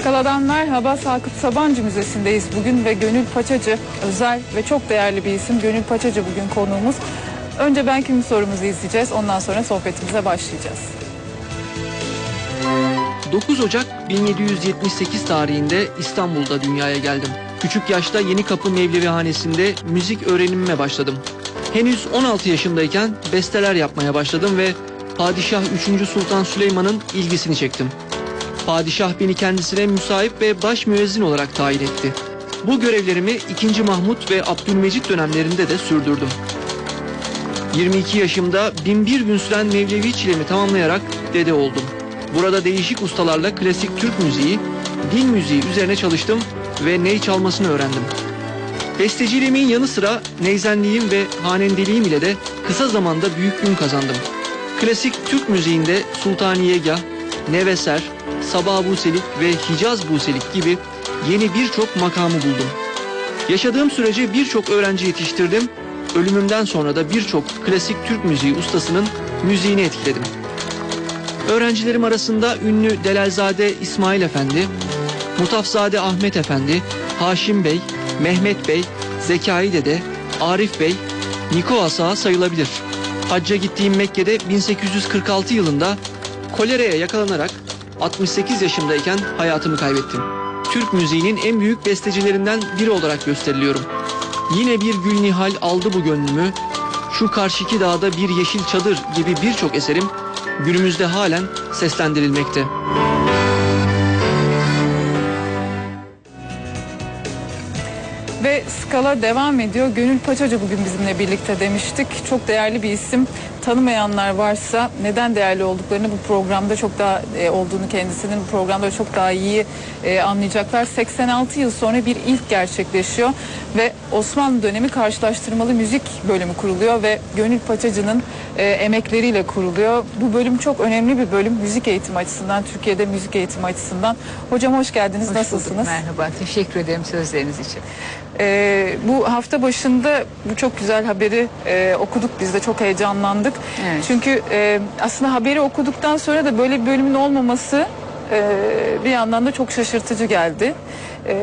Skala'dan merhaba. Sakıp Sabancı Müzesi'ndeyiz bugün ve Gönül Paçacı özel ve çok değerli bir isim. Gönül Paçacı bugün konuğumuz. Önce ben kimin sorumuzu izleyeceğiz. Ondan sonra sohbetimize başlayacağız. 9 Ocak 1778 tarihinde İstanbul'da dünyaya geldim. Küçük yaşta Yeni Kapı Mevlevihanesi'nde müzik öğrenimime başladım. Henüz 16 yaşındayken besteler yapmaya başladım ve Padişah 3. Sultan Süleyman'ın ilgisini çektim. Padişah beni kendisine müsahip ve baş müezzin olarak tayin etti. Bu görevlerimi 2. Mahmut ve Abdülmecit dönemlerinde de sürdürdüm. 22 yaşımda binbir gün süren Mevlevi çilemi tamamlayarak dede oldum. Burada değişik ustalarla klasik Türk müziği, din müziği üzerine çalıştım ve ney çalmasını öğrendim. Besteciliğimin yanı sıra neyzenliğim ve hanendeliğim ile de kısa zamanda büyük gün kazandım. Klasik Türk müziğinde Sultaniyegah, Neveser, Sabah Buselik ve Hicaz Buselik gibi yeni birçok makamı buldum. Yaşadığım sürece birçok öğrenci yetiştirdim. Ölümümden sonra da birçok klasik Türk müziği ustasının müziğini etkiledim. Öğrencilerim arasında ünlü Delalzade İsmail Efendi, Mutafzade Ahmet Efendi, Haşim Bey, Mehmet Bey, Zekai Dede, Arif Bey, Niko Asa sayılabilir. Hacca gittiğim Mekke'de 1846 yılında koleraya yakalanarak 68 yaşımdayken hayatımı kaybettim. Türk müziğinin en büyük bestecilerinden biri olarak gösteriliyorum. Yine bir gül nihal aldı bu gönlümü, şu karşıki dağda bir yeşil çadır gibi birçok eserim günümüzde halen seslendirilmekte. Ve skala devam ediyor. Gönül Paçacı bugün bizimle birlikte demiştik. Çok değerli bir isim. Tanımayanlar varsa neden değerli olduklarını bu programda çok daha e, olduğunu kendisinin bu programda çok daha iyi e, anlayacaklar. 86 yıl sonra bir ilk gerçekleşiyor ve Osmanlı dönemi karşılaştırmalı müzik bölümü kuruluyor ve Gönül Paçacı'nın e, emekleriyle kuruluyor. Bu bölüm çok önemli bir bölüm müzik eğitimi açısından, Türkiye'de müzik eğitimi açısından. Hocam hoş geldiniz. Hoş Nasılsınız? bulduk, Merhaba. Teşekkür ederim sözleriniz için. Ee, bu hafta başında bu çok güzel haberi e, okuduk biz de çok heyecanlandık. Evet. Çünkü e, aslında haberi okuduktan sonra da böyle bir bölümün olmaması e, bir yandan da çok şaşırtıcı geldi. E,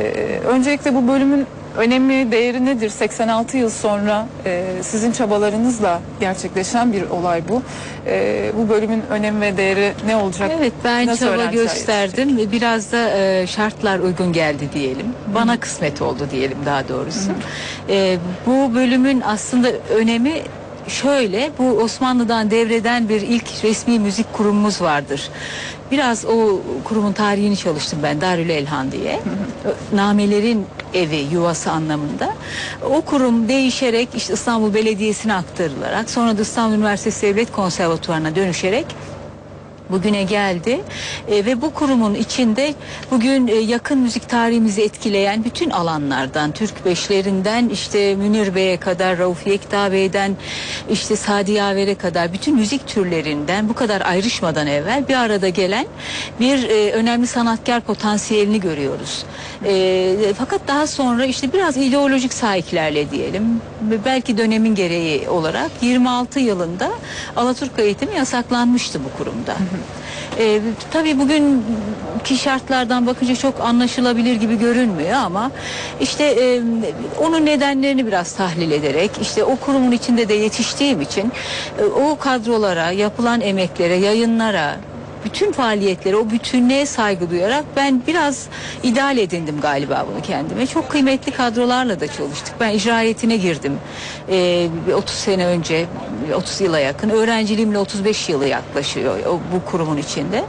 öncelikle bu bölümün önemi, değeri nedir? 86 yıl sonra e, sizin çabalarınızla gerçekleşen bir olay bu. E, bu bölümün önemi ve değeri ne olacak? Evet ben Nasıl çaba gösterdim ve biraz da e, şartlar uygun geldi diyelim. Bana kısmet oldu diyelim daha doğrusu. E, bu bölümün aslında önemi şöyle bu Osmanlı'dan devreden bir ilk resmi müzik kurumumuz vardır. Biraz o kurumun tarihini çalıştım ben Darül Elhan diye. Namelerin evi, yuvası anlamında. O kurum değişerek işte İstanbul Belediyesi'ne aktarılarak sonra da İstanbul Üniversitesi Devlet Konservatuvarı'na dönüşerek bugüne geldi E, ve bu kurumun içinde bugün e, yakın müzik tarihimizi etkileyen bütün alanlardan Türk beşlerinden işte Münir Bey'e kadar Rauf Yekta Bey'den işte Sadi Yaver'e kadar bütün müzik türlerinden bu kadar ayrışmadan evvel bir arada gelen bir e, önemli sanatkar potansiyelini görüyoruz. E, fakat daha sonra işte biraz ideolojik sahiplerle diyelim belki dönemin gereği olarak 26 yılında Alaturka eğitimi yasaklanmıştı bu kurumda. Ee, tabii bugünkü şartlardan bakınca çok anlaşılabilir gibi görünmüyor ama işte e, onun nedenlerini biraz tahlil ederek işte o kurumun içinde de yetiştiğim için e, o kadrolara, yapılan emeklere, yayınlara bütün faaliyetlere, o bütünlüğe saygı duyarak ben biraz ideal edindim galiba bunu kendime. Çok kıymetli kadrolarla da çalıştık. Ben icra heyetine girdim. Bir 30 sene önce, 30 yıla yakın. Öğrenciliğimle 35 yılı yaklaşıyor o, bu kurumun içinde.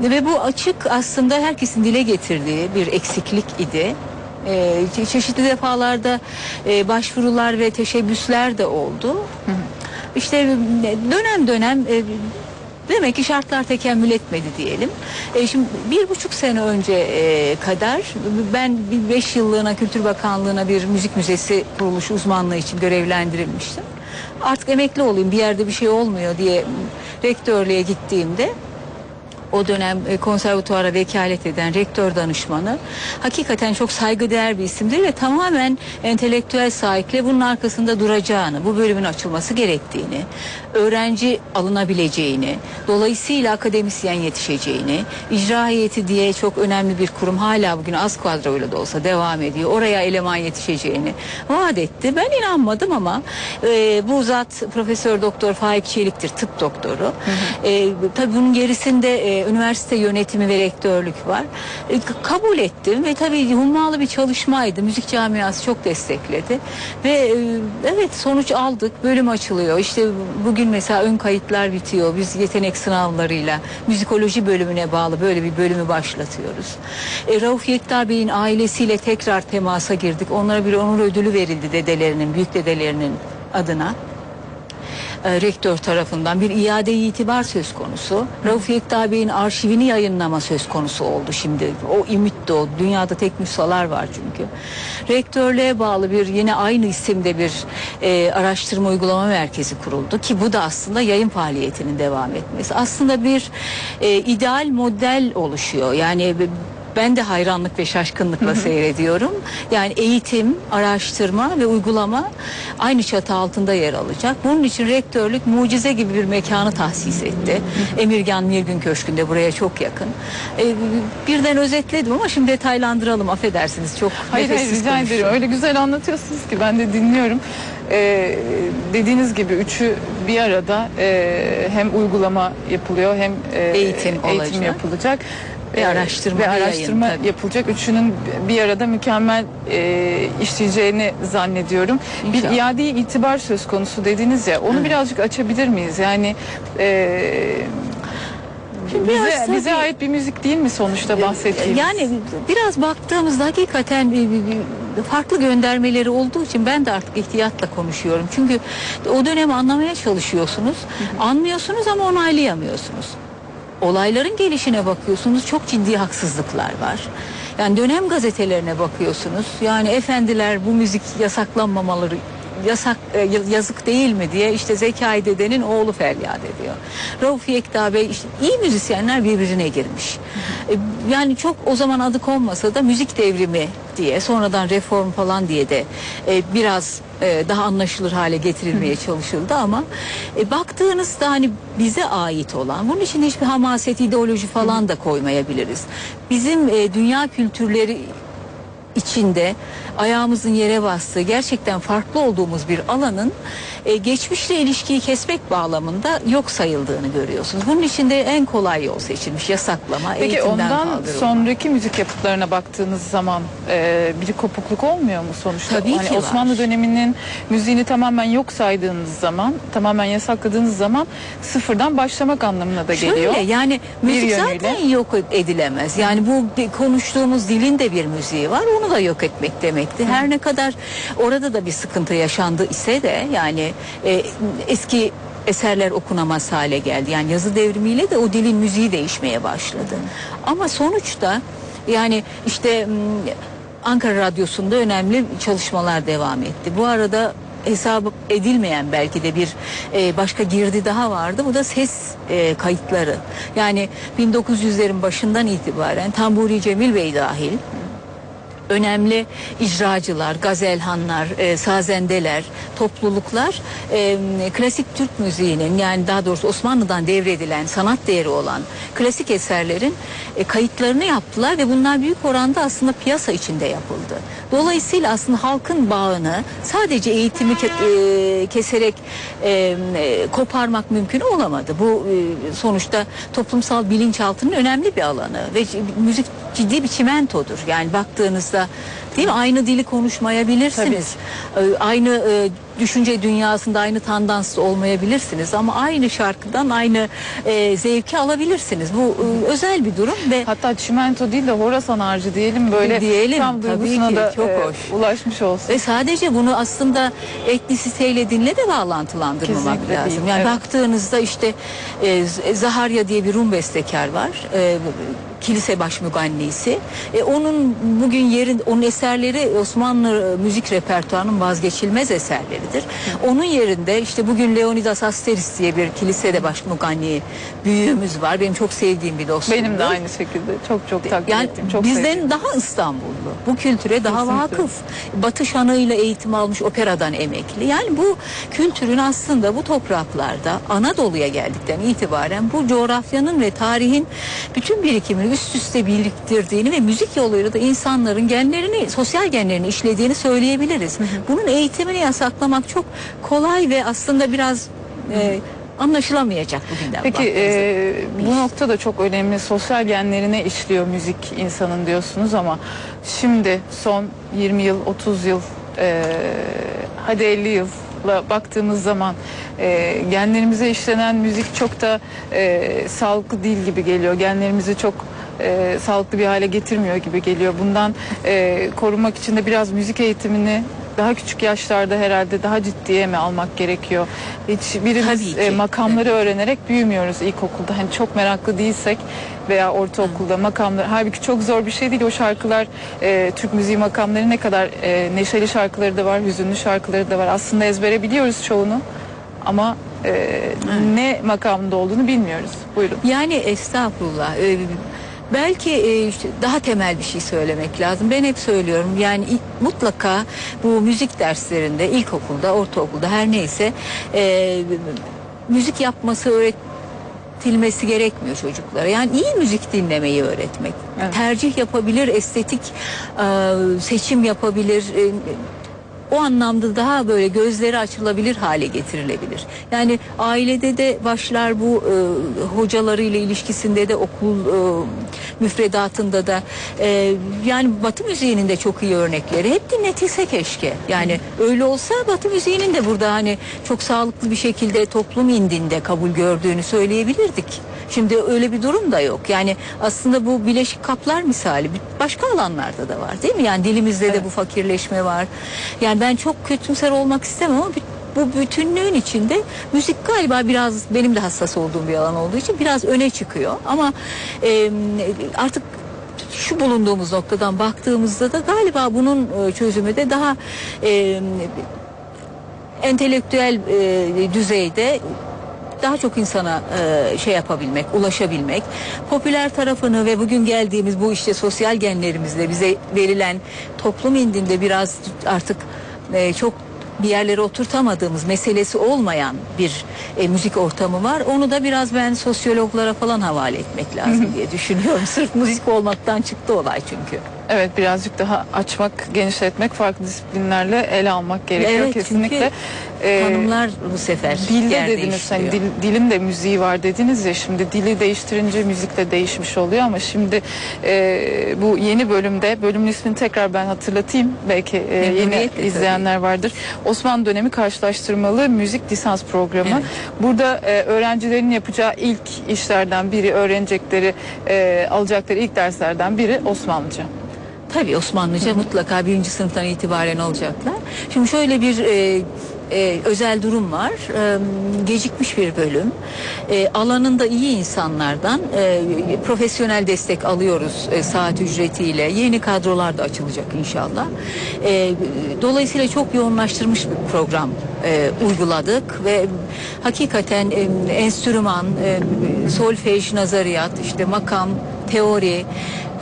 Ve bu açık aslında herkesin dile getirdiği bir eksiklik idi. Çe- çeşitli defalarda e, başvurular ve teşebbüsler de oldu. İşte e, dönem dönem e, Demek ki şartlar tekemmül etmedi diyelim. E şimdi bir buçuk sene önce e, kadar ben bir beş yıllığına Kültür Bakanlığı'na bir müzik müzesi kuruluşu uzmanlığı için görevlendirilmiştim. Artık emekli olayım bir yerde bir şey olmuyor diye rektörlüğe gittiğimde o dönem e, konservatuara vekalet eden rektör danışmanı hakikaten çok saygıdeğer bir isimdir ve tamamen entelektüel sahiple bunun arkasında duracağını, bu bölümün açılması gerektiğini, öğrenci alınabileceğini, dolayısıyla akademisyen yetişeceğini, icra heyeti diye çok önemli bir kurum hala bugün az kadroyla da olsa devam ediyor. Oraya eleman yetişeceğini vaat etti. Ben inanmadım ama e, bu zat Profesör Doktor Faik Çelik'tir, tıp doktoru. E, tabii bunun gerisinde e, üniversite yönetimi ve rektörlük var. E, kabul ettim ve tabii hummalı bir çalışmaydı. Müzik camiası çok destekledi. Ve e, evet sonuç aldık. Bölüm açılıyor. İşte bugün mesela ön kayıtlar bitiyor. Biz yetenek sınavlarıyla müzikoloji bölümüne bağlı böyle bir bölümü başlatıyoruz. E, Rauf Yekta Bey'in ailesiyle tekrar temasa girdik. Onlara bir onur ödülü verildi dedelerinin, büyük dedelerinin adına e, rektör tarafından bir iade itibar söz konusu. Rauf Yekta Bey'in arşivini yayınlama söz konusu oldu şimdi. O ümit de o. Dünyada tek müsalar var çünkü. Rektörlüğe bağlı bir yine aynı isimde bir e, araştırma uygulama merkezi kuruldu ki bu da aslında yayın faaliyetinin devam etmesi. Aslında bir e, ideal model oluşuyor. Yani ben de hayranlık ve şaşkınlıkla seyrediyorum. Yani eğitim, araştırma ve uygulama aynı çatı altında yer alacak. Bunun için rektörlük mucize gibi bir mekanı tahsis etti. Emirgan Mirgün Köşkü'nde buraya çok yakın. Ee, birden özetledim ama şimdi detaylandıralım affedersiniz. Çok Hayır hayır rica konuştum. ederim. Öyle güzel anlatıyorsunuz ki ben de dinliyorum. Ee, dediğiniz gibi üçü bir arada e, hem uygulama yapılıyor hem e, Eğitim olacak. yapılacak. Ve Ee, araştırma ve yayın, araştırma tabii. yapılacak. Üçünün bir arada mükemmel e, işleyeceğini zannediyorum. Bir İnşallah. iade itibar söz konusu dediniz ya. Onu birazcık açabilir miyiz? Yani e, Şimdi bize, biraz bize tabii- ait bir müzik değil mi sonuçta bahsettiğimiz? Yani biraz baktığımızda hakikaten bir- bir- bir farklı göndermeleri olduğu için ben de artık ihtiyatla konuşuyorum. Çünkü o dönemi anlamaya çalışıyorsunuz. Anlıyorsunuz ama onaylayamıyorsunuz. Olayların gelişine bakıyorsunuz. Çok ciddi haksızlıklar var. Yani dönem gazetelerine bakıyorsunuz. Yani efendiler bu müzik yasaklanmamaları yasak e, yazık değil mi diye işte Zekai dedenin oğlu feryat ediyor. Rauf Yekta Bey işte iyi müzisyenler birbirine girmiş. E, Yani çok o zaman adı konmasa da müzik devrimi diye sonradan reform falan diye de e, biraz daha anlaşılır hale getirilmeye çalışıldı ama baktığınızda hani bize ait olan bunun için hiçbir hamaset ideoloji falan da koymayabiliriz. Bizim dünya kültürleri içinde ayağımızın yere bastığı gerçekten farklı olduğumuz bir alanın e, geçmişle ilişkiyi kesmek bağlamında yok sayıldığını görüyorsunuz. Bunun için de en kolay yol seçilmiş yasaklama, Peki eğitimden ondan kaldırılma. sonraki müzik yapıtlarına baktığınız zaman e, bir kopukluk olmuyor mu sonuçta? Tabii hani ki var. Osmanlı döneminin müziğini tamamen yok saydığınız zaman, tamamen yasakladığınız zaman sıfırdan başlamak anlamına da geliyor. Şöyle yani müzik zaten yok edilemez. Yani bu konuştuğumuz dilin de bir müziği var. Onu da yok etmek demekti. Her ne kadar orada da bir sıkıntı yaşandı ise de yani e, eski eserler okunamaz hale geldi. Yani yazı devrimiyle de o dilin müziği değişmeye başladı. Ama sonuçta yani işte Ankara Radyosu'nda önemli çalışmalar devam etti. Bu arada hesabı edilmeyen belki de bir e, başka girdi daha vardı. Bu da ses e, kayıtları. Yani 1900'lerin başından itibaren Tamburi Cemil Bey dahil önemli icracılar, gazelhanlar, e, sazendeler, topluluklar e, klasik Türk müziğinin yani daha doğrusu Osmanlı'dan devredilen sanat değeri olan klasik eserlerin e, kayıtlarını yaptılar ve bunlar büyük oranda aslında piyasa içinde yapıldı. Dolayısıyla aslında halkın bağını sadece eğitimi ke- e, keserek e, e, koparmak mümkün olamadı. Bu e, sonuçta toplumsal bilinçaltının önemli bir alanı ve müzik ciddi bir çimentodur. Yani baktığınızda değil mi aynı dili konuşmayabilirsiniz. Ee, Aynı e, düşünce dünyasında aynı tandanslı olmayabilirsiniz ama aynı şarkıdan aynı e, zevki alabilirsiniz. Bu e, özel bir durum ve Hatta çimento değil de Horasan harcı diyelim böyle Diyelim, tam tabii duygusuna ki, da çok e, hoş. ulaşmış olsun. Ve sadece bunu aslında etnisiteyle dinle de bağlantılandırmamak Kesinlikle lazım. değil, Yani evet. baktığınızda işte e, Zaharya diye bir Rum bestekar var. E, kilise baş mügannisi. E, onun bugün yerin onun eserleri Osmanlı müzik repertuarının vazgeçilmez eserleri. değerlidir. Onun yerinde işte bugün Leonidas Asteris diye bir kilisede başmukanni büyüğümüz var. Benim çok sevdiğim bir dostum. Benim de aynı şekilde çok çok takdir Yani ettim. Çok bizden sevdim. daha İstanbullu. Bu kültüre daha Kesinlikle. vakıf. Batı şanıyla eğitim almış operadan emekli. Yani bu kültürün aslında bu topraklarda Anadolu'ya geldikten itibaren bu coğrafyanın ve tarihin bütün birikimini üst üste biriktirdiğini ve müzik yoluyla da insanların genlerini, sosyal genlerini işlediğini söyleyebiliriz. Bunun eğitimini yasaklamak çok kolay ve aslında biraz e, anlaşılamayacak bugünden Peki e, bu nokta da çok önemli. Sosyal genlerine işliyor müzik insanın diyorsunuz ama şimdi son 20 yıl, 30 yıl, e, hadi 50 yılla baktığımız zaman e, genlerimize işlenen müzik çok da e, sağlıklı değil gibi geliyor. Genlerimizi çok e, sağlıklı bir hale getirmiyor gibi geliyor. Bundan e, korunmak için de biraz müzik eğitimini daha küçük yaşlarda herhalde daha ciddiye mi almak gerekiyor? Hiç birimiz Tabii ki. e, makamları öğrenerek büyümüyoruz ilkokulda. Hani çok meraklı değilsek veya ortaokulda makamlar. Halbuki çok zor bir şey değil. O şarkılar e, Türk müziği makamları ne kadar e, neşeli şarkıları da var, hüzünlü şarkıları da var. Aslında ezbere biliyoruz çoğunu ama e, ne makamda olduğunu bilmiyoruz. Buyurun. Yani estağfurullah. Ee, belki e, işte daha temel bir şey söylemek lazım. Ben hep söylüyorum. Yani mutlaka bu müzik derslerinde, ilkokulda, ortaokulda her neyse e, müzik yapması öğretilmesi gerekmiyor çocuklara. Yani iyi müzik dinlemeyi öğretmek. Evet. Tercih yapabilir, estetik e, seçim yapabilir. e, o anlamda daha böyle gözleri açılabilir hale getirilebilir. Yani ailede de başlar bu e, hocalarıyla ilişkisinde de okul e, müfredatında da e, yani Batı müziğinin de çok iyi örnekleri hep dinletilse keşke. Yani öyle olsa Batı müziğinin de burada hani çok sağlıklı bir şekilde toplum indinde kabul gördüğünü söyleyebilirdik. Şimdi öyle bir durum da yok. Yani aslında bu bileşik kaplar misali başka alanlarda da var değil mi? Yani dilimizde de bu fakirleşme var. Yani ben çok kötümser olmak istemem ama bu bütünlüğün içinde müzik galiba biraz benim de hassas olduğum bir alan olduğu için biraz öne çıkıyor. Ama e, artık şu bulunduğumuz noktadan baktığımızda da galiba bunun e, çözümü de daha e, entelektüel e, düzeyde daha çok insana e, şey yapabilmek, ulaşabilmek, popüler tarafını ve bugün geldiğimiz bu işte sosyal genlerimizle bize verilen toplum indinde biraz artık e, çok bir yerlere oturtamadığımız meselesi olmayan bir e, müzik ortamı var. Onu da biraz ben sosyologlara falan havale etmek lazım diye düşünüyorum. Sırf müzik olmaktan çıktı olay çünkü. Evet birazcık daha açmak, genişletmek, farklı disiplinlerle ele almak gerekiyor Evet, kesinlikle. çünkü Ee, Hanımlar bu sefer Dilde dediniz hani dil- dilin de müziği var dediniz ya şimdi dili değiştirince müzik de değişmiş oluyor ama şimdi e, bu yeni bölümde bölümün ismini tekrar ben hatırlatayım belki e, yeni Memnuniyetle tabii. izleyenler vardır. Osmanlı dönemi karşılaştırmalı müzik lisans programı. Evet. Burada e, öğrencilerin yapacağı ilk işlerden biri öğrenecekleri e, alacakları ilk derslerden biri Osmanlıca. Tabii Osmanlıca mutlaka birinci sınıftan itibaren olacaklar. Şimdi şöyle bir e, e, özel durum var. E, gecikmiş bir bölüm. E, alanında iyi insanlardan e, profesyonel destek alıyoruz e, saat ücretiyle. Yeni kadrolar da açılacak inşallah. E, dolayısıyla çok yoğunlaştırmış bir program e, uyguladık ve hakikaten e, enstrüman, e, solfej, nazariyat, işte makam, teori,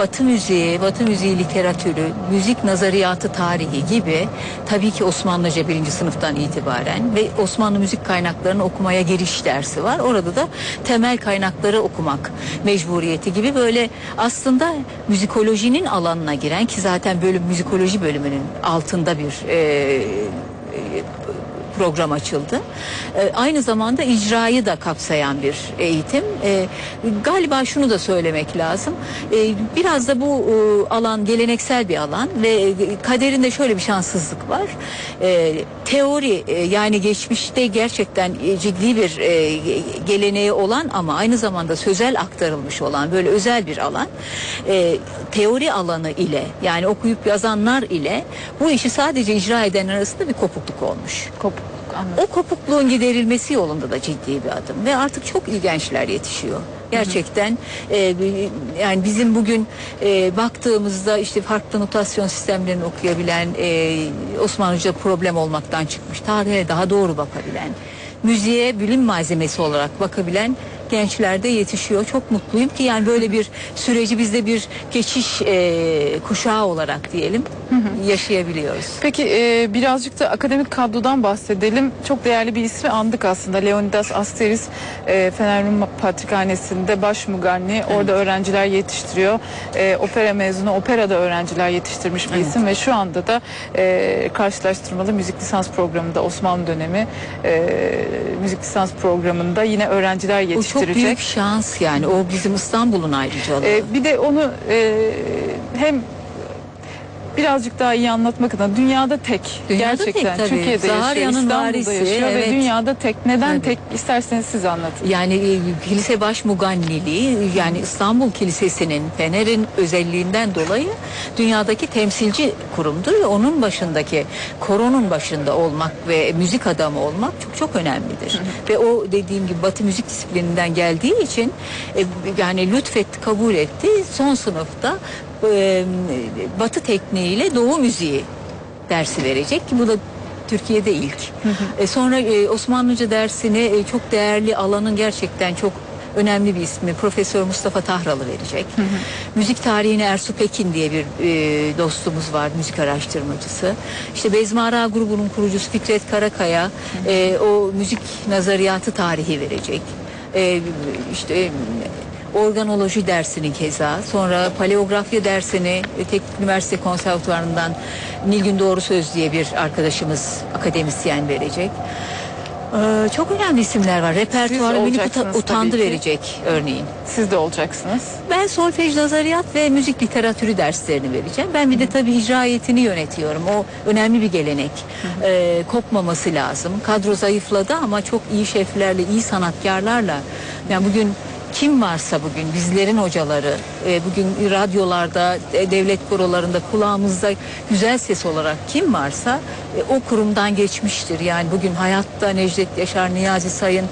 Batı müziği, Batı müziği literatürü, müzik nazariyatı tarihi gibi tabii ki Osmanlıca birinci sınıftan itibaren ve Osmanlı müzik kaynaklarını okumaya giriş dersi var. Orada da temel kaynakları okumak mecburiyeti gibi böyle aslında müzikolojinin alanına giren ki zaten bölüm müzikoloji bölümünün altında bir e, program açıldı. E, aynı zamanda icrayı da kapsayan bir eğitim. E, galiba şunu da söylemek lazım. E, biraz da bu e, alan geleneksel bir alan ve e, kaderinde şöyle bir şanssızlık var. E, teori e, yani geçmişte gerçekten e, ciddi bir e, geleneği olan ama aynı zamanda sözel aktarılmış olan böyle özel bir alan. E, teori alanı ile yani okuyup yazanlar ile bu işi sadece icra edenler arasında bir kopukluk olmuş. Kopukluk anladım. O kopukluğun giderilmesi yolunda da ciddi bir adım ve artık çok iyi gençler yetişiyor. Gerçekten e, yani bizim bugün e, baktığımızda işte farklı notasyon sistemlerini okuyabilen e, Osmanlıca problem olmaktan çıkmış. Tarihe daha doğru bakabilen, müziğe bilim malzemesi olarak bakabilen gençlerde yetişiyor. Çok mutluyum ki yani böyle bir süreci biz de bir geçiş e, kuşağı olarak diyelim yaşayabiliyoruz. Peki e, birazcık da akademik kadrodan bahsedelim. Çok değerli bir ismi andık aslında. Leonidas Asteris e, Fener Rum Patrikhanesi'nde baş muganni. Orada öğrenciler yetiştiriyor. E, opera mezunu operada öğrenciler yetiştirmiş bir Evet. isim ve şu anda da e, karşılaştırmalı müzik lisans programında Osmanlı dönemi e, müzik lisans programında yine öğrenciler O çok büyük şans yani. O bizim İstanbul'un ayrıcalığı. Ee, bir de onu e, hem birazcık daha iyi anlatmak adına dünyada tek Dünyada gerçekten tek tabii. Türkiye'de Zaharya'nın yaşıyor, İstanbul'da varisi, yaşıyor evet. ve dünyada tek. Neden Tabii. tek isterseniz siz anlatın. Yani e, kilise baş muganniliği yani İstanbul Kilisesi'nin Fener'in özelliğinden dolayı dünyadaki temsilci kurumdur ve onun başındaki koronun başında olmak ve müzik adamı olmak çok çok önemlidir. Ve o dediğim gibi Batı müzik disiplininden geldiği için e, yani lütfetti kabul etti. Son sınıfta e, Batı tekniğiyle Doğu müziği dersi verecek ki bu da Türkiye'de ilk. E, sonra e, Osmanlıca dersini e, çok değerli alanın gerçekten çok önemli bir ismi Profesör Mustafa Tahralı verecek. Müzik tarihine Ersu Pekin diye bir e, dostumuz var, müzik araştırmacısı. İşte Bezmara grubunun kurucusu Fikret Karakaya e, o müzik nazariyatı tarihi verecek. E, işte e, organoloji dersini keza sonra paleografya dersini e, Teknik Üniversite Konservatuvarı'ndan Nilgün Doğru Söz diye bir arkadaşımız akademisyen verecek. Ee, çok önemli isimler var. Repertuarı beni utandı verecek örneğin. Siz de olacaksınız. Ben solfej, nazariyat ve müzik literatürü derslerini vereceğim. Ben bir de tabii icraiyetini yönetiyorum. O önemli bir gelenek. Ee, kopmaması lazım. Kadro zayıfladı ama çok iyi şeflerle, iyi sanatkarlarla. Yani bugün kim varsa bugün bizlerin hocaları, e, bugün radyolarda, e, devlet korolarında kulağımızda güzel ses olarak kim varsa e, o kurumdan geçmiştir. Yani bugün hayatta Necdet Yaşar, Niyazi Sayın,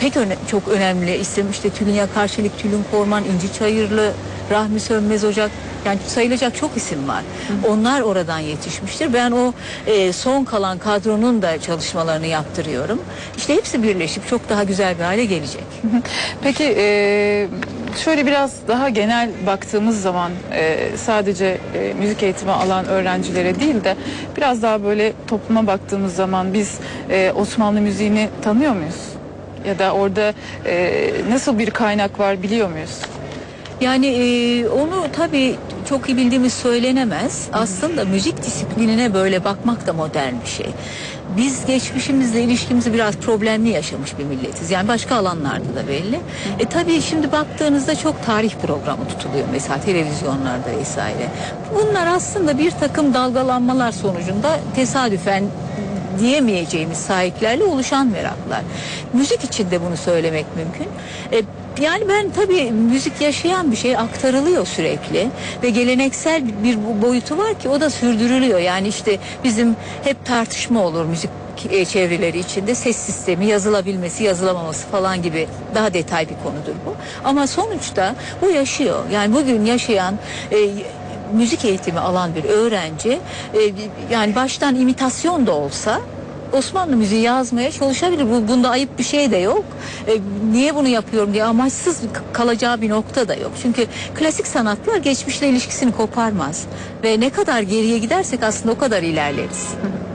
pek öne- çok önemli isim işte Tülin Yakarçelik, Tülin Korman, İnci Çayırlı, Rahmi Sönmez Ocak yani sayılacak çok isim var. Onlar oradan yetişmiştir. Ben o e, son kalan kadronun da çalışmalarını yaptırıyorum. İşte hepsi birleşip çok daha güzel bir hale gelecek. Peki e, şöyle biraz daha genel baktığımız zaman e, sadece e, müzik eğitimi alan öğrencilere değil de biraz daha böyle topluma baktığımız zaman biz e, Osmanlı müziğini tanıyor muyuz? Ya da orada e, nasıl bir kaynak var biliyor muyuz? Yani e, onu tabii çok iyi bildiğimiz söylenemez. Aslında müzik disiplinine böyle bakmak da modern bir şey. Biz geçmişimizle ilişkimizi biraz problemli yaşamış bir milletiz. Yani başka alanlarda da belli. E tabii şimdi baktığınızda çok tarih programı tutuluyor mesela televizyonlarda vesaire. Bunlar aslında bir takım dalgalanmalar sonucunda tesadüfen diyemeyeceğimiz sahiplerle oluşan meraklar. Müzik için de bunu söylemek mümkün. E, yani ben tabii müzik yaşayan bir şey aktarılıyor sürekli ve geleneksel bir boyutu var ki o da sürdürülüyor. Yani işte bizim hep tartışma olur müzik e, çevreleri içinde ses sistemi yazılabilmesi yazılamaması falan gibi daha detay bir konudur bu. Ama sonuçta bu yaşıyor. Yani bugün yaşayan e, müzik eğitimi alan bir öğrenci e, yani baştan imitasyon da olsa Osmanlı müziği yazmaya çalışabilir. Bu, bunda ayıp bir şey de yok. E, niye bunu yapıyorum diye amaçsız kalacağı bir nokta da yok. Çünkü klasik sanatlar geçmişle ilişkisini koparmaz. Ve ne kadar geriye gidersek aslında o kadar ilerleriz.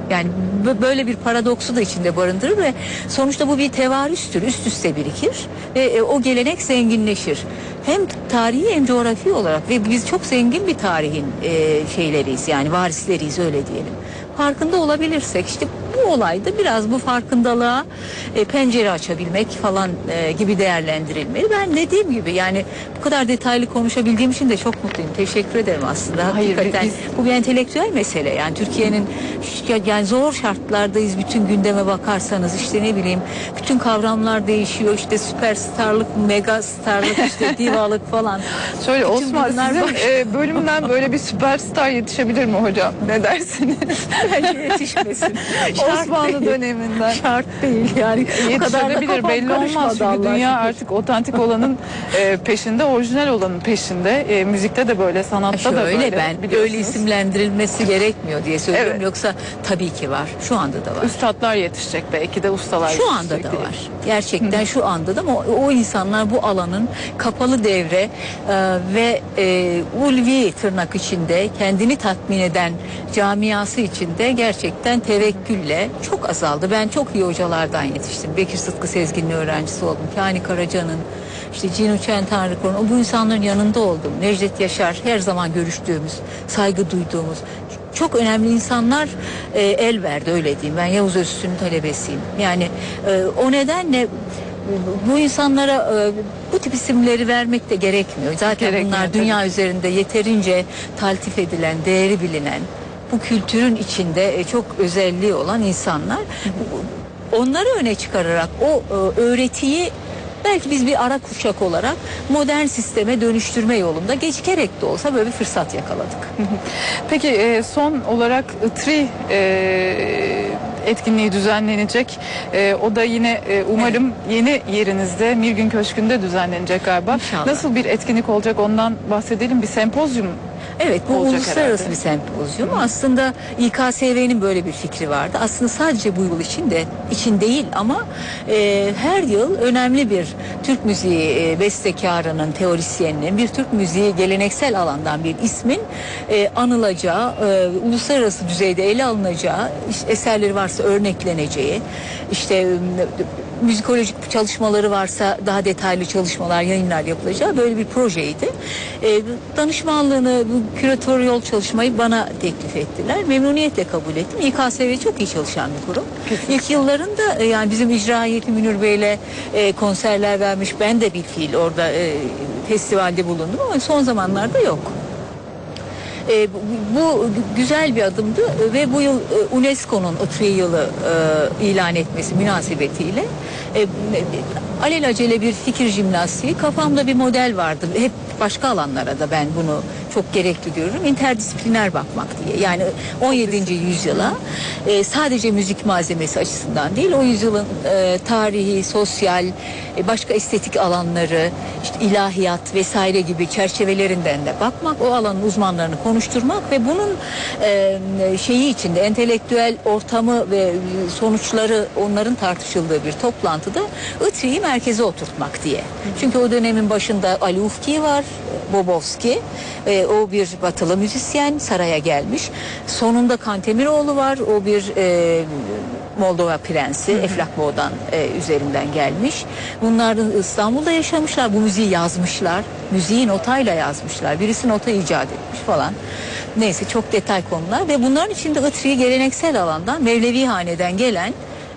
Yani bö- böyle bir paradoksu da içinde barındırır ve sonuçta bu bir tevarüstür. Üst üste birikir ve e, o gelenek zenginleşir. Hem tarihi hem coğrafi olarak ve biz çok zengin bir tarihin e, şeyleriyiz yani varisleriyiz öyle diyelim. Farkında olabilirsek işte olayda biraz bu farkındalığa e, pencere açabilmek falan e, gibi değerlendirilmeli. Ben dediğim gibi yani bu kadar detaylı konuşabildiğim için de çok mutluyum. Teşekkür ederim aslında. Hayır, Hakikaten biz- bu bir entelektüel mesele. Yani Türkiye'nin yani zor şartlardayız. Bütün gündeme bakarsanız işte ne bileyim bütün kavramlar değişiyor. İşte süperstarlık, mega starlık, işte divalık falan. Şöyle Bütün Osman sizin baş- e, bölümden böyle bir süperstar yetişebilir mi hocam? Ne dersiniz? Bence yetişmesin. Şart Osmanlı değil. döneminde. Şart değil yani. Yetişebilir belli olmaz çünkü dünya artık otantik olanın e, peşinde, orijinal olanın peşinde. E, müzikte de böyle, sanatta da Şöyle böyle. ben öyle isimlendirilmesi gerekmiyor diye söylüyorum. Evet. Yoksa tabii ki var. Şu anda da var. Üstadlar yetişecek belki de ustalar Şu anda da diye. var. Gerçekten şu anda da ama o, o insanlar bu alanın kapalı devre e, ve e, ulvi tırnak içinde kendini tatmin eden camiası içinde gerçekten tevekkülle çok azaldı. Ben çok iyi hocalardan yetiştim. Bekir Sıtkı Sezgin'in öğrencisi oldum. Kani Karaca'nın işte Cin Uçen Tanrı Korun, bu insanların yanında oldum. Necdet Yaşar her zaman görüştüğümüz, saygı duyduğumuz çok önemli insanlar e, el verdi öyle diyeyim. Ben Yavuz Öztürk'ün talebesiyim. Yani e, o nedenle bu insanlara e, bu tip isimleri vermek de gerekmiyor. Zaten Gerekmiyor, bunlar tabii. dünya üzerinde yeterince taltif edilen, değeri bilinen, bu kültürün içinde e, çok özelliği olan insanlar. Onları öne çıkararak o e, öğretiyi belki biz bir ara kuşak olarak modern sisteme dönüştürme yolunda gecikerek de olsa böyle bir fırsat yakaladık. Peki e, son olarak ITRI e, etkinliği düzenlenecek. E, o da yine e, umarım yeni yerinizde Mirgün Köşkü'nde düzenlenecek galiba. İnşallah. Nasıl bir etkinlik olacak ondan bahsedelim. Bir sempozyum Evet bu Olacak uluslararası herhalde. bir sempozyum. Aslında İKSV'nin böyle bir fikri vardı. Aslında sadece bu yıl için de için değil ama e, her yıl önemli bir Türk müziği e, bestekarının, teorisyeninin, bir Türk müziği geleneksel alandan bir ismin e, anılacağı, e, uluslararası düzeyde ele alınacağı, işte eserleri varsa örnekleneceği, işte müzikolojik çalışmaları varsa daha detaylı çalışmalar, yayınlar yapılacağı böyle bir projeydi. E, danışmanlığını, küratöryol çalışmayı bana teklif ettiler. Memnuniyetle kabul ettim. İKSV çok iyi çalışan bir kurum. İlk yıllarında e, yani bizim icra heyeti Münir Bey'le e, konserler vermiş. Ben de bir fiil orada e, festivalde bulundum ama son zamanlarda yok. E, bu, güzel bir adımdı ve bu yıl e, UNESCO'nun ITRI yılı e, ilan etmesi münasebetiyle e, alelacele bir fikir jimnastiği kafamda bir model vardı. Hep başka alanlara da ben bunu çok gerekli diyorum. İnterdisipliner bakmak diye. Yani 17. yüzyıla e, sadece müzik malzemesi açısından değil o yüzyılın e, tarihi, sosyal, e, başka estetik alanları, işte ilahiyat vesaire gibi çerçevelerinden de bakmak, o alanın uzmanlarını konuşturmak ve bunun şeyi içinde entelektüel ortamı ve sonuçları onların tartışıldığı bir toplantıda ITRI'yi merkeze oturtmak diye. Çünkü o dönemin başında Ali Ufki var, Bobovski. E, o bir batılı müzisyen saraya gelmiş. Sonunda Kantemiroğlu var. O bir e, Moldova prensi Eflak Boğdan e, üzerinden gelmiş. Bunlar İstanbul'da yaşamışlar. Bu müziği yazmışlar. Müziği notayla yazmışlar. Birisi nota icat etmiş falan. Neyse çok detay konular ve bunların içinde Itri geleneksel alandan Mevlevi haneden gelen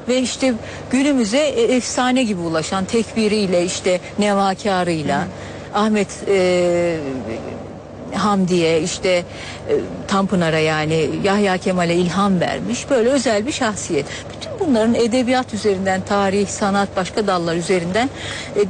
ve işte günümüze e, efsane gibi ulaşan tekbiriyle işte nevakarıyla Ahmet e, Hamdi'ye işte e, Tanpınar'a yani Yahya Kemal'e ilham vermiş böyle özel bir şahsiyet. Bütün bunların edebiyat üzerinden, tarih, sanat, başka dallar üzerinden e,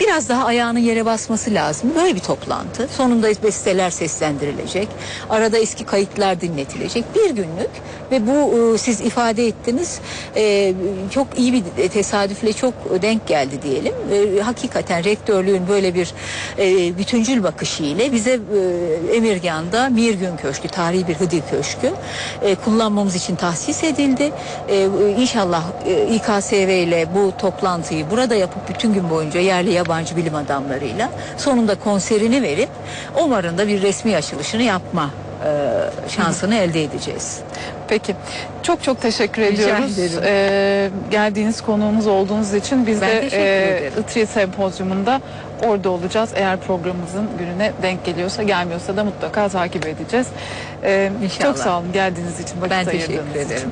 biraz daha ayağının yere basması lazım. Böyle bir toplantı. Sonunda besteler seslendirilecek. Arada eski kayıtlar dinletilecek. Bir günlük ve bu e, siz ifade ettiniz e, çok iyi bir tesadüfle çok denk geldi diyelim. E, hakikaten rektörlüğün böyle bir e, bütüncül bakışı ile bize e, Emirgan'da Mirgün Köşkü, tarihi bir Hıdır Köşkü e, kullanmamız için tahsis edildi. E, inşallah e, İKSV ile bu toplantıyı burada yapıp bütün gün boyunca yerli bilim adamlarıyla sonunda konserini verip Omar'ın da bir resmi açılışını yapma e, şansını elde edeceğiz. Peki. Çok çok teşekkür Rica ediyoruz. ederim. Ee, geldiğiniz konuğumuz olduğunuz için biz Ben de e. ITRI sempozyumunda orada olacağız. Eğer programımızın gününe denk geliyorsa gelmiyorsa da mutlaka takip edeceğiz. Ee, İnşallah. çok sağ olun geldiğiniz için vakit Ben ayırdığınız teşekkür için. ederim.